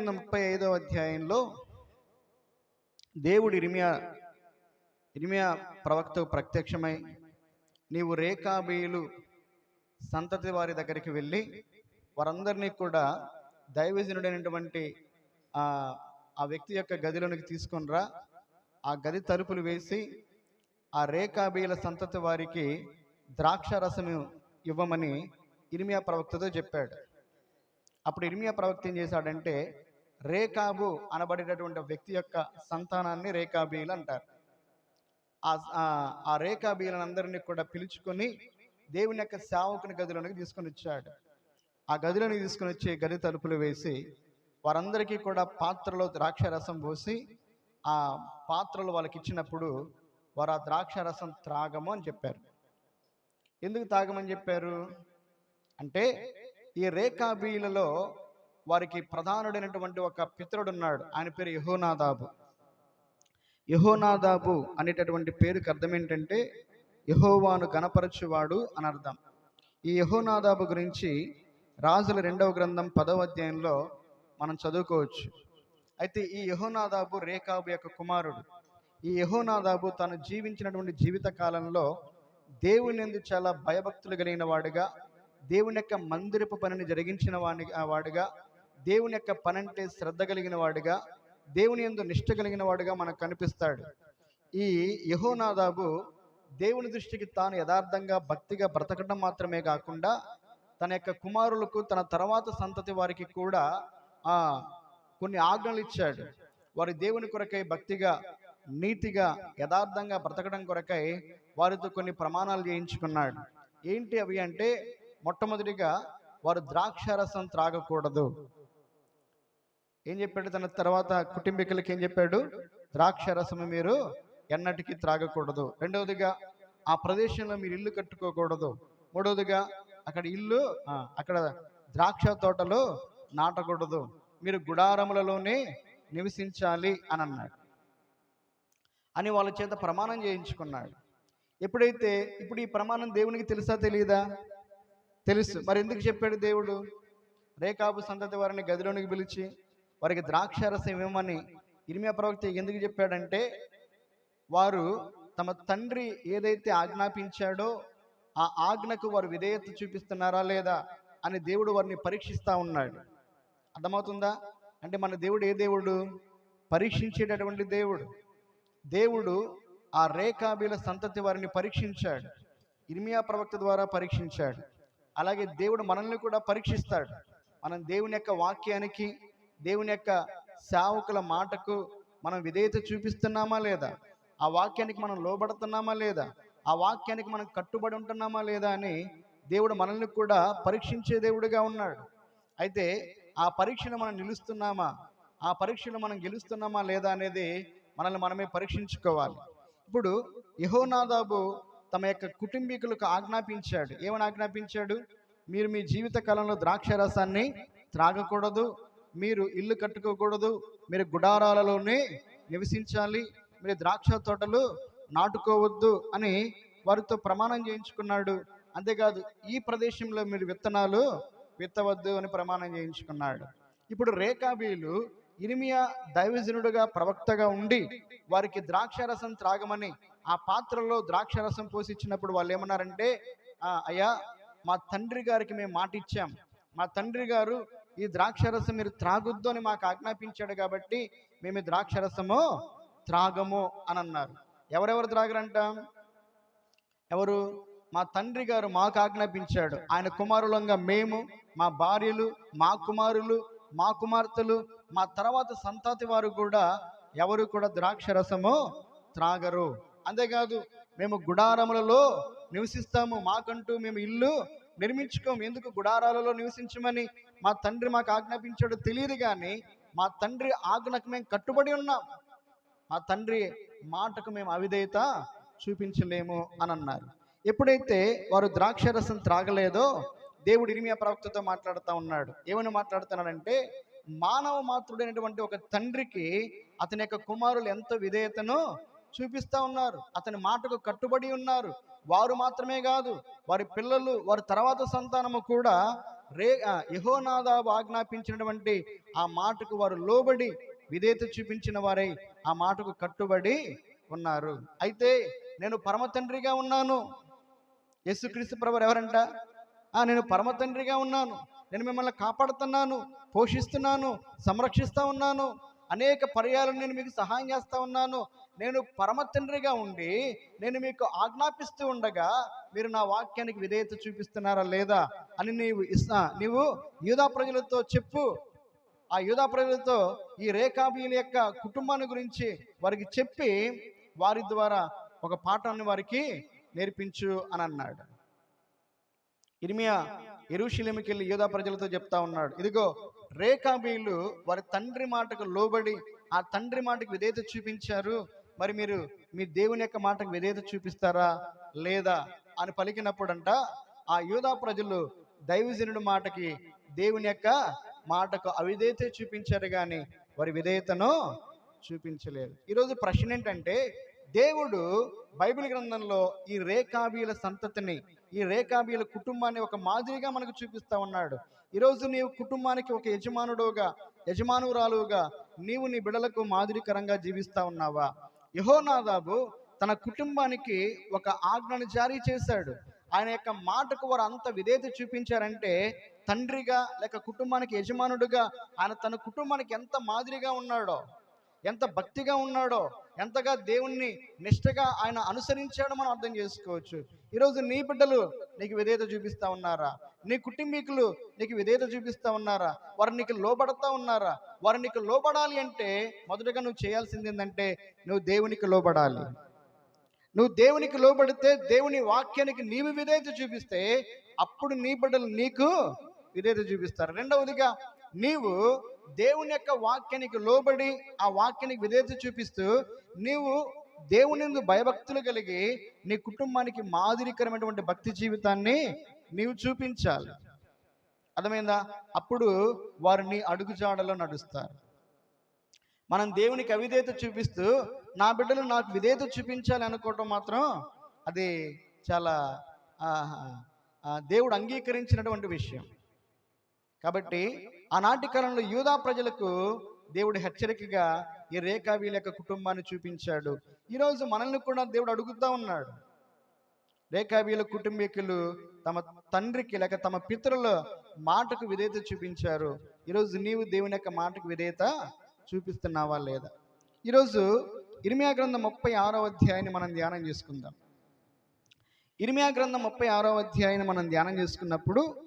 ముప్పై ఐదవ అధ్యాయంలో దేవుడు ఇరిమియా ఇరిమియా ప్రవక్తకు ప్రత్యక్షమై నీవు రేఖాబీయులు సంతతి వారి దగ్గరికి వెళ్ళి వారందరినీ కూడా దైవజనుడైనటువంటి ఆ వ్యక్తి యొక్క గదిలోనికి తీసుకొనిరా ఆ గది తలుపులు వేసి ఆ రేఖాబీయుల సంతతి వారికి ద్రాక్ష రసము ఇవ్వమని ఇరిమియా ప్రవక్తతో చెప్పాడు. అప్పుడు ఇరిమియా ప్రవక్త ఏం చేశాడంటే రేకాబు అనబడేటటువంటి వ్యక్తి యొక్క సంతానాన్ని రేకాబీలు అంటారు. ఆ ఆ- కూడా పిలుచుకొని దేవుని యొక్క సేవకుని గదిలోనికి తీసుకొని వచ్చాడు. ఆ గదిలోనికి తీసుకుని వచ్చి గది తలుపులు వేసి వారందరికీ కూడా పాత్రలో ద్రాక్ష రసం పోసి ఆ పాత్రలు వాళ్ళకి ఇచ్చినప్పుడు వారు ఆ ద్రాక్ష రసం త్రాగము అని చెప్పారు. ఎందుకు తాగమని చెప్పారు? అంటే ఈ రేఖాబీలలో వారికి ప్రధానుడైనటువంటి ఒక పితరుడు ఉన్నాడు ఆయన పేరు యహోనాదాబు. యహోనాదాబు అనేటటువంటి పేరుకి అర్థం ఏంటంటే యహోవాను గణపరచువాడు అని అర్థం. ఈ యహోనాదాబు గురించి రాజుల రెండవ గ్రంథం పదవ అధ్యాయంలో మనం చదువుకోవచ్చు. అయితే ఈ యహోనాదాబు రేఖాబు యొక్క కుమారుడు. ఈ యహోనాదాబు తను జీవించినటువంటి జీవిత కాలంలో దేవుని ఎందు చాలా భయభక్తులు కలిగిన వాడుగా దేవుని యొక్క మందిరపు పనిని జరిగించిన వాడిగా వాడుగా దేవుని యొక్క పనంటే శ్రద్ధ కలిగిన వాడుగా దేవుని ఎందు నిష్ట కలిగిన వాడుగా మనకు కనిపిస్తాడు. ఈ యహోనాదాబు దేవుని దృష్టికి తాను యథార్థంగా భక్తిగా బ్రతకడం మాత్రమే కాకుండా తన యొక్క కుమారులకు తన తర్వాత సంతతి వారికి కూడా ఆ కొన్ని ఆజ్ఞలు ఇచ్చాడు. వారి దేవుని కొరకై భక్తిగా నీతిగా యథార్థంగా బ్రతకడం కొరకై వారితో కొన్ని ప్రమాణాలు చేయించుకున్నాడు. ఏంటి అవి అంటే మొట్టమొదటిగా వారు ద్రాక్షారసం త్రాగకూడదు. ఏం చెప్పాడు? తన తర్వాత కుటుంబీకులకి ఏం చెప్పాడు? ద్రాక్షారసము మీరు ఎన్నటికీ త్రాగకూడదు. రెండవదిగా ఆ ప్రదేశంలో మీరు ఇల్లు కట్టుకోకూడదు. మూడవదిగా అక్కడ ఇల్లు అక్కడ ద్రాక్ష తోటలో నాటకూడదు. మీరు గుడారములలోనే నివసించాలి అని అన్నాడు. అని వాళ్ళ చేత ప్రమాణం చేయించుకున్నాడు. ఎప్పుడైతే ఇప్పుడు ఈ ప్రమాణం దేవునికి తెలుసా తెలియదా తెలుసు. మరి ఎందుకు చెప్పాడు దేవుడు? రేకాబు సంతతి వారిని గదిలోనికి పిలిచి వారికి ద్రాక్షారసం ఇవ్వమని ఇరిమియా ప్రవక్త ఎందుకు చెప్పాడంటే వారు తమ తండ్రి ఏదైతే ఆజ్ఞాపించాడో ఆ ఆజ్ఞకు వారు విధేయత చూపిస్తున్నారా లేదా అని దేవుడు వారిని పరీక్షిస్తూ ఉన్నాడు. అర్థమవుతుందా? అంటే మన దేవుడు ఏ దేవుడు? పరీక్షించేటటువంటి దేవుడు. దేవుడు ఆ రేఖాబీల సంతతి వారిని పరీక్షించాడు. ఇర్మియా ప్రవక్త ద్వారా పరీక్షించాడు. అలాగే దేవుడు మనల్ని కూడా పరీక్షిస్తాడు. మనం దేవుని యొక్క వాక్యానికి దేవుని యొక్క సేవకుల మాటకు మనం విధేయత చూపిస్తున్నామా లేదా? ఆ వాక్యానికి మనం లోబడుతున్నామా లేదా? ఆ వాక్యానికి మనం కట్టుబడి ఉంటున్నామా లేదా అని దేవుడు మనల్ని కూడా పరీక్షించే దేవుడిగా ఉన్నాడు. అయితే ఆ పరీక్షను మనం నిలుస్తున్నామా? ఆ పరీక్షను మనం గెలుస్తున్నామా లేదా అనేది మనల్ని మనమే పరీక్షించుకోవాలి. ఇప్పుడు యహోనాదాబు తమ యొక్క కుటుంబీకులకు ఆజ్ఞాపించాడు. ఏమని ఆజ్ఞాపించాడు? మీరు మీ జీవిత కాలంలో ద్రాక్ష రసాన్ని త్రాగకూడదు మీరు ఇల్లు కట్టుకోకూడదు మీరు గుడారాలలోనే నివసించాలి మీరు ద్రాక్ష తోటలు నాటుకోవద్దు అని వారితో ప్రమాణం చేయించుకున్నాడు. అంతేకాదు ఈ ప్రదేశంలో మీరు విత్తనాలు విత్తవద్దు అని ప్రమాణం చేయించుకున్నాడు. ఇప్పుడు రేఖాబీలు ఇరిమియా దైవజనుడుగా ప్రవక్తగా ఉండి వారికి ద్రాక్షారసం త్రాగమని ఆ పాత్రలో ద్రాక్షారసం పోసి ఇచ్చినప్పుడు వాళ్ళు ఏమన్నారంటే అయ్యా మా తండ్రి గారికి మేము మాట ఇచ్చాం మా తండ్రి గారు ఈ ద్రాక్షరసం మీరు త్రాగొద్దు అని మాకు ఆజ్ఞాపించాడు కాబట్టి మేము ద్రాక్షరసము త్రాగము అని అన్నారు. ఎవరెవరు త్రాగరంట? ఎవరు? మా తండ్రి గారు మాకు ఆజ్ఞాపించాడు. ఆయన కుమారులంగా మేము మా భార్యలు మా కుమారులు మా కుమార్తెలు మా తర్వాత సంతతి వారు కూడా ఎవరు కూడా ద్రాక్ష రసము త్రాగరు. అంతేకాదు మేము గుడారములలో నివసిస్తాము మాకంటూ మేము ఇల్లు నిర్మించుకోము. ఎందుకు గుడారాలలో నివసించమని మా తండ్రి మాకు ఆజ్ఞాపించాడో తెలియదు కానీ మా తండ్రి ఆజ్ఞకు మేము కట్టుబడి ఉన్నాం. మా తండ్రి మాటకు మేము అవిధేయత చూపించలేము అని అన్నారు. ఎప్పుడైతే వారు ద్రాక్షరసం త్రాగలేదో దేవుడు ఇరిమియా ప్రవక్తతో మాట్లాడుతూ ఉన్నాడు. ఏమని మాట్లాడుతున్నాడంటే మానవ మాతృడైనటువంటి ఒక తండ్రికి అతని యొక్క కుమారులు ఎంత విధేయతను చూపిస్తా ఉన్నారు. అతని మాటకు కట్టుబడి ఉన్నారు. వారు మాత్రమే కాదు వారి పిల్లలు వారి తర్వాత సంతానము కూడా రే యహోనాదాబు ఆజ్ఞాపించినటువంటి ఆ మాటకు వారు లోబడి విధేయత చూపించిన వారై ఆ మాటకు కట్టుబడి ఉన్నారు. అయితే నేను పరమ తండ్రిగా ఉన్నాను. యేసుక్రీస్తు ప్రభు ఎవరంట? ఆ, నేను పరమ తండ్రిగా ఉన్నాను. నేను మిమ్మల్ని కాపాడుతున్నాను పోషిస్తున్నాను సంరక్షిస్తూ ఉన్నాను. అనేక పర్యాలు నేను మీకు సహాయం చేస్తూ ఉన్నాను. నేను పరమ తండ్రిగా ఉండి నేను మీకు ఆజ్ఞాపిస్తూ ఉండగా మీరు నా వాక్యానికి విధేయత చూపిస్తున్నారా లేదా అని నీవు ఇస్తా నీవు యూదా ప్రజలతో చెప్పు. ఆ యూదా ప్రజలతో ఈ రేఖాబీల యొక్క కుటుంబాన్ని గురించి వారికి చెప్పి వారి ద్వారా ఒక పాఠాన్ని వారికి నేర్పించు అని అన్నాడు. ఇర్మియా ఎరుషులేమికి వెళ్ళి యూదా ప్రజలతో చెప్తా ఉన్నాడు. ఇదిగో రేఖాబీలు వారి తండ్రి మాటకు లోబడి ఆ తండ్రి మాటకు విధేయత చూపించారు. మరి మీరు మీ దేవుని యొక్క మాటకు విధేయత చూపిస్తారా లేదా అని పలికినప్పుడంట ఆ యూదా ప్రజలు దైవజనుడి మాటకి దేవుని యొక్క మాటకు అవిధేయత చూపించారు కానీ వారి విధేయతను చూపించలేదు. ఈరోజు ప్రశ్న ఏంటంటే దేవుడు బైబిల్ గ్రంథంలో ఈ రేఖాబీల సంతతిని ఈ రేఖాబీల కుటుంబాన్ని ఒక మాదిరిగా మనకు చూపిస్తా ఉన్నాడు. ఈరోజు నీవు కుటుంబానికి ఒక యజమానుడుగా యజమానురాలుగా నీవు నీ బిడలకు మాదిరికరంగా జీవిస్తా ఉన్నావా? యహోనాదాబు తన కుటుంబానికి ఒక ఆజ్ఞను జారీ చేశాడు. ఆయన యొక్క మాటకు వారు అంత విధేయత చూపించారంటే తండ్రిగా లేక కుటుంబానికి యజమానుడిగా ఆయన తన కుటుంబానికి ఎంత మాదిరిగా ఉన్నాడో ఎంత భక్తిగా ఉన్నాడో ఎంతగా దేవుణ్ణి నిష్టగా ఆయన అనుసరించాడో మనం అర్థం చేసుకోవచ్చు. ఈరోజు నీ బిడ్డలు నీకు విధేయత చూపిస్తా ఉన్నారా? నీ కుటుంబీకులు నీకు విధేయత చూపిస్తా ఉన్నారా? వారు నీకు లోబడతా ఉన్నారా? వారు నీకు లోబడాలి అంటే మొదటగా నువ్వు చేయాల్సింది ఏంటంటే నువ్వు దేవునికి లోబడాలి. నువ్వు దేవునికి లోబడితే దేవుని వాక్యానికి నీవు విధేయత చూపిస్తే అప్పుడు నీ బిడ్డలు నీకు విధేయత చూపిస్తారు. రెండవదిగా నీవు దేవుని యొక్క వాక్యానికి లోబడి ఆ వాక్యానికి విధేయత చూపిస్తూ నీవు దేవుని భయభక్తులు కలిగి నీ కుటుంబానికి మాదిరికరమైనటువంటి భక్తి జీవితాన్ని నీవు చూపించాలి. అర్థమైందా? అప్పుడు వారు నీ అడుగుజాడలో నడుస్తారు. మనం దేవునికి అవిధేత చూపిస్తూ నా బిడ్డలు నాకు విధేయత చూపించాలి అనుకోవటం మాత్రం అది చాలా దేవుడు అంగీకరించినటువంటి విషయం. కాబట్టి ఆనాటి కాలంలో యూదా ప్రజలకు దేవుడు హెచ్చరికగా ఈ రేఖావీల యొక్క కుటుంబాన్ని చూపించాడు. ఈరోజు మనల్ని కూడా దేవుడు అడుగుతా ఉన్నాడు. రేఖాబీల కుటుంబీకులు తమ తండ్రికి లేక తమ పితరుల మాటకు విధేయత చూపించారు. ఈరోజు నీవు దేవుని యొక్క మాటకు విధేయత చూపిస్తున్నావా లేదా? ఈరోజు ఇరిమియా గ్రంథం ముప్పై ఆరో అధ్యాయాన్ని మనం ధ్యానం చేసుకుందాం. ఇరిమియా గ్రంథం ముప్పై ఆరో అధ్యాయాన్ని మనం ధ్యానం చేసుకున్నప్పుడు